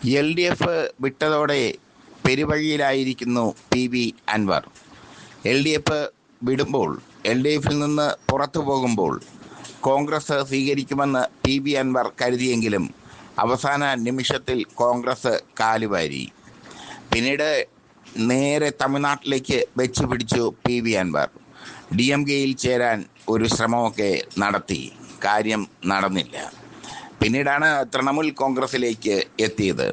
L D F വിട്ടതോടെ പെരുവഴിയിലായിരിക്കുന്നു P V Anvar. L D F വിടുമ്പോൾ L D എഫിൽ നിന്ന് പുറത്തു പോകുമ്പോൾ കോൺഗ്രസ് സ്വീകരിക്കുമെന്ന് പി വി അൻവർ കരുതിയെങ്കിലും അവസാന നിമിഷത്തിൽ കോൺഗ്രസ് കാലുവാരി. പിന്നീട് നേരെ തമിഴ്നാട്ടിലേക്ക് വെച്ചു പിടിച്ചു P V Anvar. D M കെയിൽ ചേരാൻ ഒരു ശ്രമമൊക്കെ നടത്തി. കാര്യം നടന്നില്ല. പിന്നീടാണ് തൃണമൂൽ കോൺഗ്രസിലേക്ക് എത്തിയത്.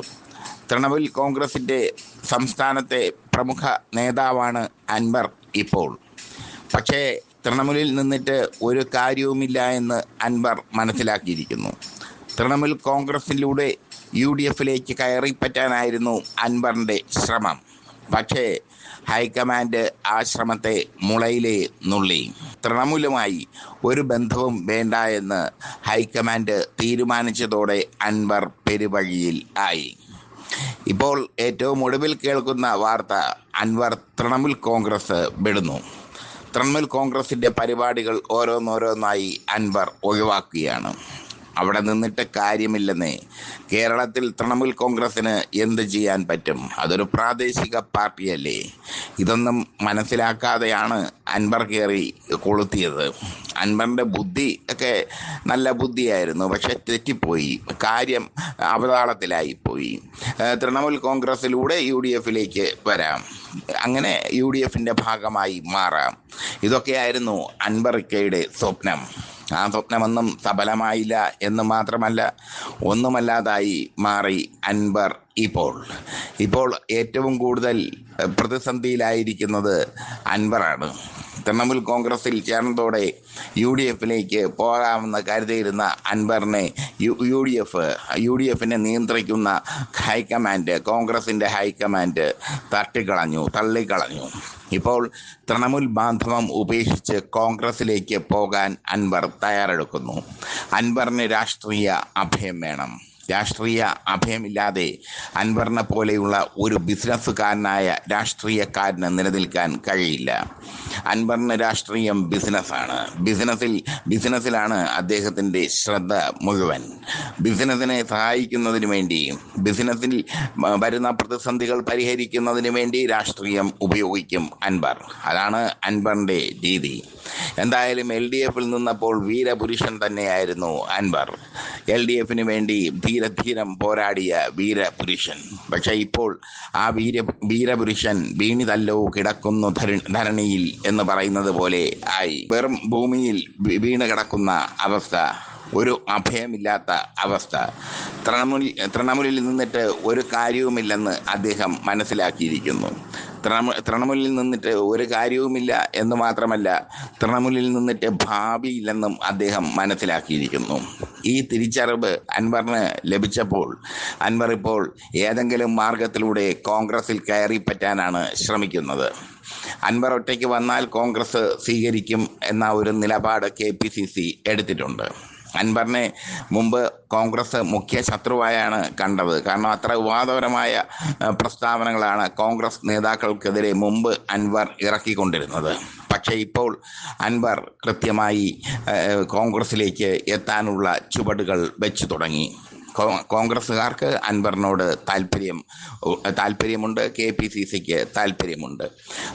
തൃണമൂൽ കോൺഗ്രസിന്റെ സംസ്ഥാനത്തെ പ്രമുഖ നേതാവാണ് അൻവർ ഇപ്പോൾ. പക്ഷേ തൃണമൂലിൽ നിന്നിട്ട് ഒരു കാര്യവുമില്ല എന്ന് അൻവർ മനസ്സിലാക്കിയിരിക്കുന്നു. തൃണമൂൽ കോൺഗ്രസിലൂടെ യു ഡി എഫിലേക്ക് കയറിപ്പറ്റാനായിരുന്നു അൻവറിന്റെ ശ്രമം. പക്ഷേ ഹൈക്കമാൻഡ് ആ ശ്രമത്തെ മുളയിലേ നുള്ളി. തൃണമൂലുമായി ഒരു ബന്ധവും വേണ്ട എന്ന് ഹൈക്കമാൻഡ് തീരുമാനിച്ചതോടെ അൻവർ പെരുവഴിയിൽ ആയി. ഇപ്പോൾ ഏറ്റവും ഒടുവിൽ കേൾക്കുന്ന വാർത്ത അൻവർ തൃണമൂൽ കോൺഗ്രസ് വിടുന്നു. തൃണമൂൽ കോൺഗ്രസിന്റെ പരിപാടികൾ ഓരോന്നോരോന്നായി അൻവർ ഒഴിവാക്കുകയാണ്. അവിടെ നിന്നിട്ട് കാര്യമില്ലെന്നേ. കേരളത്തിൽ തൃണമൂൽ കോൺഗ്രസ്സിന് എന്ത് ചെയ്യാൻ പറ്റും? അതൊരു പ്രാദേശിക പാർട്ടിയല്ലേ. ഇതൊന്നും മനസ്സിലാക്കാതെയാണ് അൻവർ കയറി കൊളുത്തിയത്. അൻവറിന്റെ ബുദ്ധി ഒക്കെ നല്ല ബുദ്ധിയായിരുന്നു പക്ഷെ തെറ്റിപ്പോയി. കാര്യം അവതാളത്തിലായിപ്പോയി. തൃണമൂൽ കോൺഗ്രസ്സിലൂടെ യു ഡി എഫിലേക്ക് വരാം. അങ്ങനെ യു ഡി എഫിന്റെ ഭാഗമായി മാറാം. ഇതൊക്കെയായിരുന്നു അൻവറിക്കയുടെ സ്വപ്നം. ആ സഫലമായില്ല എന്ന് മാത്രമല്ല ഒന്നുമല്ലാതായി മാറി അൻബർ ഇപ്പോൾ. ഇപ്പോൾ ഏറ്റവും കൂടുതൽ പ്രതിസന്ധിയിലായിരിക്കുന്നത് അൻവറാണ്. തൃണമൂൽ കോൺഗ്രസിൽ ചേർന്നതോടെ യു ഡി എഫിലേക്ക് പോകാമെന്ന് കരുതിയിരുന്ന അൻവറിനെ U D F U D എഫിനെ നിയന്ത്രിക്കുന്ന ഹൈക്കമാൻഡ് കോൺഗ്രസിന്റെ ഹൈക്കമാൻഡ് തട്ടിക്കളഞ്ഞു തള്ളിക്കളഞ്ഞു. ഇപ്പോൾ തൃണമൂൽ ബാന്ധവം ഉപേക്ഷിച്ച് കോൺഗ്രസിലേക്ക് പോകാൻ അൻവർ തയ്യാറെടുക്കുന്നു. അൻവറിന് രാഷ്ട്രീയ അഭയം വേണം. രാഷ്ട്രീയ അഭയമില്ലാതെ അൻവറിനെ പോലെയുള്ള ഒരു ബിസിനസ്സുകാരനായ രാഷ്ട്രീയക്കാരന് നിലനിൽക്കാൻ കഴിയില്ല. അൻവറിന് രാഷ്ട്രീയം ബിസിനസ്സാണ്. ബിസിനസ്സിൽ ബിസിനസ്സിലാണ് അദ്ദേഹത്തിന്റെ ശ്രദ്ധ മുഴുവൻ. ബിസിനസ്സിനെ സഹായിക്കുന്നതിന് വേണ്ടി ബിസിനസ്സിൽ വരുന്ന പ്രതിസന്ധികൾ പരിഹരിക്കുന്നതിന് വേണ്ടി രാഷ്ട്രീയം ഉപയോഗിക്കും അൻവർ. അതാണ് അൻവറിന്റെ രീതി. എന്തായാലും എൽ ഡി എഫിൽ നിന്നപ്പോൾ വീരപുരുഷൻ തന്നെയായിരുന്നു അൻവർ. എൽ ഡി എഫിന് വേണ്ടി ധീരധീരം പോരാടിയ വീരപുരുഷൻ. പക്ഷേ ഇപ്പോൾ ആ വീര വീരപുരുഷൻ വീണി തല്ലോ കിടക്കുന്നു ധരണിയിൽ എന്ന് പറയുന്നത് പോലെ ആയി. വെറും ഭൂമിയിൽ വീണ് കിടക്കുന്ന അവസ്ഥ ഒരു അഭയമില്ലാത്ത അവസ്ഥ. തൃണമൂലിൽ തൃണമൂലിൽ നിന്നിട്ട് ഒരു കാര്യവുമില്ലെന്ന് അദ്ദേഹം മനസ്സിലാക്കിയിരിക്കുന്നു. തൃണമൂ തൃണമൂലിൽ നിന്നിട്ട് ഒരു കാര്യവുമില്ല എന്ന് മാത്രമല്ല തൃണമൂലിൽ നിന്നിട്ട് ഭാവിയില്ലെന്നും അദ്ദേഹം മനസ്സിലാക്കിയിരിക്കുന്നു. ഈ തിരിച്ചറിവ് അൻവറിന് ലഭിച്ചപ്പോൾ അൻവർ ഇപ്പോൾ ഏതെങ്കിലും മാർഗത്തിലൂടെ കോൺഗ്രസിൽ കയറിപ്പറ്റാനാണ് ശ്രമിക്കുന്നത്. അൻവർ ഒറ്റയ്ക്ക് വന്നാൽ കോൺഗ്രസ് സ്വീകരിക്കും എന്ന ഒരു നിലപാട് കെ എടുത്തിട്ടുണ്ട്. അൻവറിനെ മുമ്പ് കോൺഗ്രസ് മുഖ്യ ശത്രുവായാണ് കണ്ടത്. കാരണം അത്ര വിവാദപരമായ പ്രസ്താവനകളാണ് കോൺഗ്രസ് നേതാക്കൾക്കെതിരെ മുമ്പ് അൻവർ ഇറക്കിക്കൊണ്ടിരുന്നത്. പക്ഷേ ഇപ്പോൾ അൻവർ കൃത്യമായി കോൺഗ്രസിലേക്ക് എത്താനുള്ള ചുവടുകൾ വെച്ചു തുടങ്ങി. കോൺഗ്രസ്സുകാർക്ക് അൻവറിനോട് താല്പര്യം താല്പര്യമുണ്ട് കെ പി സി സിക്ക് താല്പര്യമുണ്ട്.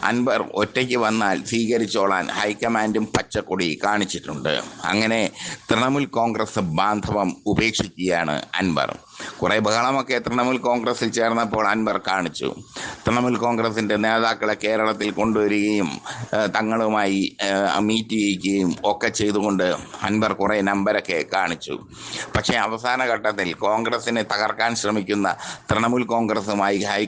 അൻവർ ഒറ്റയ്ക്ക് വന്നാൽ സ്വീകരിച്ചോളാൻ ഹൈക്കമാൻഡും പച്ചക്കൊടി കാണിച്ചിട്ടുണ്ട്. അങ്ങനെ തൃണമൂൽ കോൺഗ്രസ് ബാന്ധവം ഉപേക്ഷിക്കുകയാണ് അൻവർ. കുറേ ബഹളമൊക്കെ തൃണമൂൽ കോൺഗ്രസിൽ ചേർന്നപ്പോൾ അൻവർ കാണിച്ചു. തൃണമൂൽ കോൺഗ്രസിന്റെ നേതാക്കളെ കേരളത്തിൽ കൊണ്ടുവരികയും തങ്ങളുമായി മീറ്റ് ചെയ്യുകയും ഒക്കെ ചെയ്തുകൊണ്ട് അൻവർ കുറേ നമ്പരൊക്കെ കാണിച്ചു. പക്ഷേ അവസാന ഘട്ടത്തിൽ കോൺഗ്രസിനെ തകർക്കാൻ ശ്രമിക്കുന്ന തൃണമൂൽ കോൺഗ്രസുമായി ഹൈ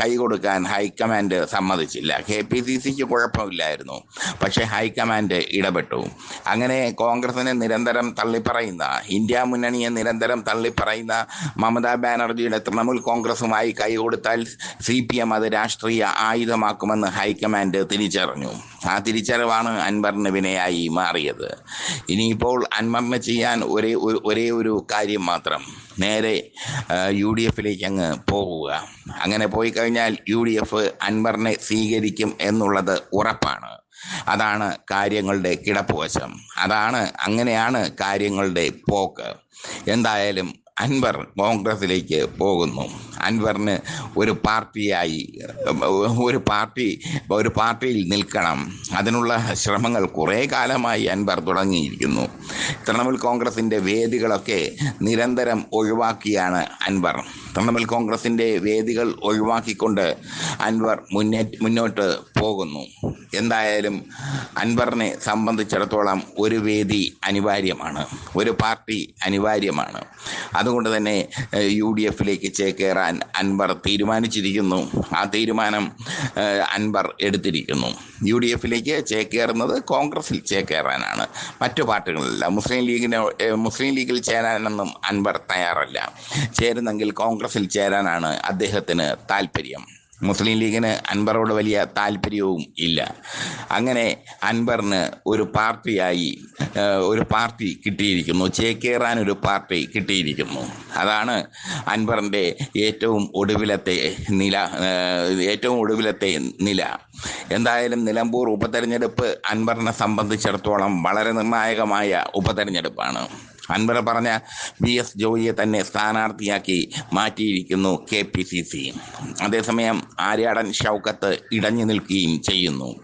കൈകൊടുക്കാൻ ഹൈക്കമാൻഡ് സമ്മതിച്ചില്ല. കെ പി സി സിക്ക് കുഴപ്പമില്ലായിരുന്നു. പക്ഷേ ഹൈക്കമാൻഡ് ഇടപെട്ടു. അങ്ങനെ കോൺഗ്രസിനെ നിരന്തരം തള്ളിപ്പറയുന്ന ഇന്ത്യ മുന്നണിയെ നിരന്തരം തള്ളിപ്പറയുന്ന മമതാ ബാനർജിയുടെ തൃണമൂൽ കോൺഗ്രസുമായി കൈകൊടുത്താൽ സി പി എം അത് രാഷ്ട്രീയ ആയുധമാക്കുമെന്ന് ഹൈക്കമാൻഡ് തിരിച്ചറിഞ്ഞു. ആ തിരിച്ചറിവാണ് അൻവറിന് വിനയായി മാറിയത്. ഇനിയിപ്പോൾ അൻവറിന് ചെയ്യാൻ ഒരേ ഒരു- ഒരേ കാര്യം മാത്രം. നേരെ യു ഡി എഫിലേക്ക് അങ്ങ് പോവുക അങ്ങനെ പോയി കഴിഞ്ഞാൽ യു ഡി എഫ് അൻവറിനെ സ്വീകരിക്കും എന്നുള്ളത് ഉറപ്പാണ്. അതാണ് കാര്യങ്ങളുടെ കിടപ്പുവശം. അതാണ് അങ്ങനെയാണ് കാര്യങ്ങളുടെ പോക്ക്. എന്തായാലും അൻവർ കോൺഗ്രസിലേക്ക് പോകുന്നു. അൻവറിന് ഒരു പാർട്ടിയായി ഒരു പാർട്ടി ഒരു പാർട്ടിയിൽ നിൽക്കണം. അതിനുള്ള ശ്രമങ്ങൾ കുറേ കാലമായി അൻവർ തുടങ്ങിയിരിക്കുന്നു. തൃണമൂൽ കോൺഗ്രസിന്റെ വേദികളൊക്കെ നിരന്തരം ഒഴിവാക്കിയാണ് അൻവർ. തൃണമൂൽ കോൺഗ്രസിന്റെ വേദികൾ ഒഴിവാക്കിക്കൊണ്ട് അൻവർ മുന്നേ മുന്നോട്ട് പോകുന്നു. എന്തായാലും അൻവറിനെ സംബന്ധിച്ചിടത്തോളം ഒരു വേദി അനിവാര്യമാണ്. ഒരു പാർട്ടി അനിവാര്യമാണ്. അതുകൊണ്ട് തന്നെ യു ഡി എഫിലേക്ക് ചേക്കേറാൻ അൻവർ തീരുമാനിച്ചിരിക്കുന്നു. ആ തീരുമാനം അൻവർ എടുത്തിരിക്കുന്നു. യു ഡി എഫിലേക്ക് ചേക്കേറുന്നത് കോൺഗ്രസിൽ ചേക്കേറാനാണ്. മറ്റു പാർട്ടികളില്ല മുസ്ലിം ലീഗിന് മുസ്ലിം ലീഗിൽ ചേരാനൊന്നും അൻവർ തയ്യാറല്ല. ചേരുന്നെങ്കിൽ കോൺഗ്രസിൽ ചേരാനാണ് അദ്ദേഹത്തിന് താല്പര്യം. മുസ്ലിം ലീഗിന് അൻവറോട് വലിയ താല്പര്യവും ഇല്ല. അങ്ങനെ അൻവറിന് ഒരു പാർട്ടിയായി ഒരു പാർട്ടി കിട്ടിയിരിക്കുന്നു. ചേക്കേറാൻ ഒരു പാർട്ടി കിട്ടിയിരിക്കുന്നു. അതാണ് അൻവറിന്റെ ഏറ്റവും ഒടുവിലത്തെ നില ഏറ്റവും ഒടുവിലത്തെ നില. എന്തായാലും നിലമ്പൂർ ഉപതെരഞ്ഞെടുപ്പ് അൻവറിനെ സംബന്ധിച്ചിടത്തോളം വളരെ നിർണായകമായ ഉപതെരഞ്ഞെടുപ്പാണ്. അൻവർ പറഞ്ഞ ബി എസ് ജോയിയെ തന്നെ സ്ഥാനാർത്ഥിയാക്കി മാറ്റിയിരിക്കുന്നു കെ പി സി സി. അതേസമയം ആര്യാടൻ ഷൗക്കത്ത് ഇടഞ്ഞു നിൽക്കുകയും ചെയ്യുന്നു.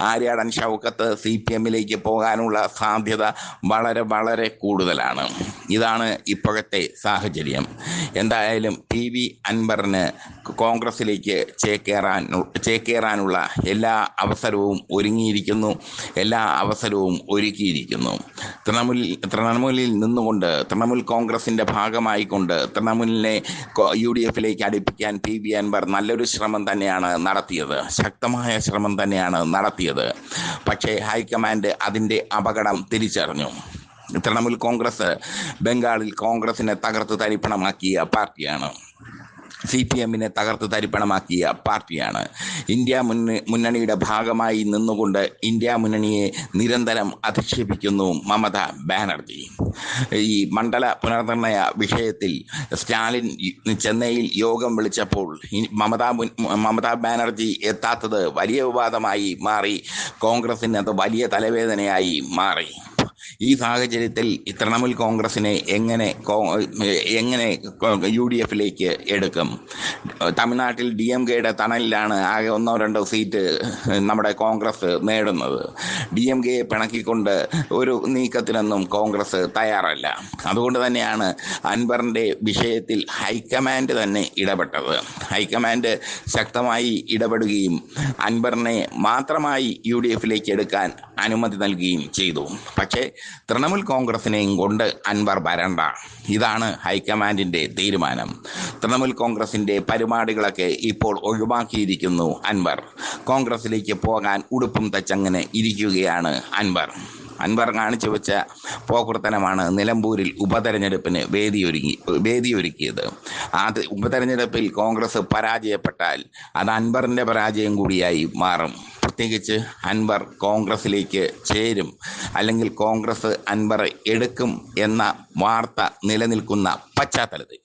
ആര്യാടൻ ഷൗക്കത്ത് സി പി എമ്മിലേക്ക് പോകാനുള്ള സാധ്യത വളരെ വളരെ കൂടുതലാണ്. ഇതാണ് ഇപ്പോഴത്തെ സാഹചര്യം. എന്തായാലും പി വി അൻവറിന് കോൺഗ്രസിലേക്ക് ചേക്കേറാൻ ചേക്കേറാനുള്ള എല്ലാ അവസരവും ഒരുങ്ങിയിരിക്കുന്നു. എല്ലാ അവസരവും ഒരുക്കിയിരിക്കുന്നു. തൃണമൂൽ തൃണമൂലിൽ നിന്നുകൊണ്ട് തൃണമൂൽ കോൺഗ്രസിന്റെ ഭാഗമായിക്കൊണ്ട് തൃണമൂലിനെ യു ഡി എഫിലേക്ക് അടുപ്പിക്കാൻ പി വി അൻവർ നല്ലൊരു ശ്രമം തന്നെയാണ് നടത്തിയത്. ശക്തമായ ശ്രമം തന്നെയാണ് നടത്തിയത്. പക്ഷേ ഹൈക്കമാൻഡ് അതിന്റെ അപകടം തിരിച്ചറിഞ്ഞു. തൃണമൂൽ കോൺഗ്രസ് ബംഗാളിൽ കോൺഗ്രസിനെ തകർത്ത് തരിപ്പണമാക്കിയ പാർട്ടിയാണ്. സി പി എമ്മിനെ തകർത്ത് തരിപ്പണമാക്കിയ പാർട്ടിയാണ്. ഇന്ത്യ മുന്നണിയുടെ ഭാഗമായി നിന്നുകൊണ്ട് ഇന്ത്യ മുന്നണിയെ നിരന്തരം അധിക്ഷേപിക്കുന്നു മമത ബാനർജി. ഈ മണ്ഡല പുനർനിർണയ വിഷയത്തിൽ സ്റ്റാലിൻ ചെന്നൈയിൽ യോഗം വിളിച്ചപ്പോൾ മമത മമതാ ബാനർജി എത്താത്തത് വലിയ വിവാദമായി മാറി. കോൺഗ്രസിന് അത് വലിയ തലവേദനയായി മാറി. ഈ സാഹചര്യത്തിൽ തൃണമൂൽ കോൺഗ്രസിനെ എങ്ങനെ എങ്ങനെ യു ഡി എഫിലേക്ക് എടുക്കും? തമിഴ്നാട്ടിൽ ഡി എം കെയുടെ തണലിലാണ് ആകെ ഒന്നോ രണ്ടോ സീറ്റ് നമ്മുടെ കോൺഗ്രസ് നേടുന്നത്. ഡി എം കെയെ പിണക്കിക്കൊണ്ട് ഒരു നീക്കത്തിനൊന്നും കോൺഗ്രസ് തയ്യാറല്ല. അതുകൊണ്ട് തന്നെയാണ് അൻവറിന്റെ വിഷയത്തിൽ ഹൈക്കമാൻഡ് തന്നെ ഇടപെട്ടത്. ഹൈക്കമാൻഡ് ശക്തമായി ഇടപെടുകയും അൻവറിനെ മാത്രമായി യു ഡി എഫിലേക്ക് എടുക്കാൻ അനുമതി നൽകുകയും ചെയ്തു. പക്ഷേ തൃണമൂൽ കോൺഗ്രസിനെയും കൊണ്ട് അൻവർ വരണ്ട. ഇതാണ് ഹൈക്കമാൻഡിന്റെ തീരുമാനം. തൃണമൂൽ കോൺഗ്രസിന്റെ പരിപാടികളൊക്കെ ഇപ്പോൾ ഒഴിവാക്കിയിരിക്കുന്നു അൻവർ. കോൺഗ്രസിലേക്ക് പോകാൻ ഉടുപ്പും തച്ചങ്ങനെ ഇരിക്കുകയാണ് അൻവർ. അൻവർ കാണിച്ചു വെച്ച പോക്കുർത്തനമാണ് നിലമ്പൂരിൽ ഉപതെരഞ്ഞെടുപ്പിന് വേദിയൊരുങ്ങി വേദിയൊരുക്കിയത്. ആ ഉപതെരഞ്ഞെടുപ്പിൽ കോൺഗ്രസ് പരാജയപ്പെട്ടാൽ അത് അൻവറിന്റെ പരാജയം കൂടിയായി മാറും. പ്രത്യേകിച്ച് അൻവർ കോൺഗ്രസിലേക്ക് ചേരും അല്ലെങ്കിൽ കോൺഗ്രസ് അൻവറെ എടുക്കും എന്ന വാർത്ത നിലനിൽക്കുന്ന പശ്ചാത്തലത്തിൽ.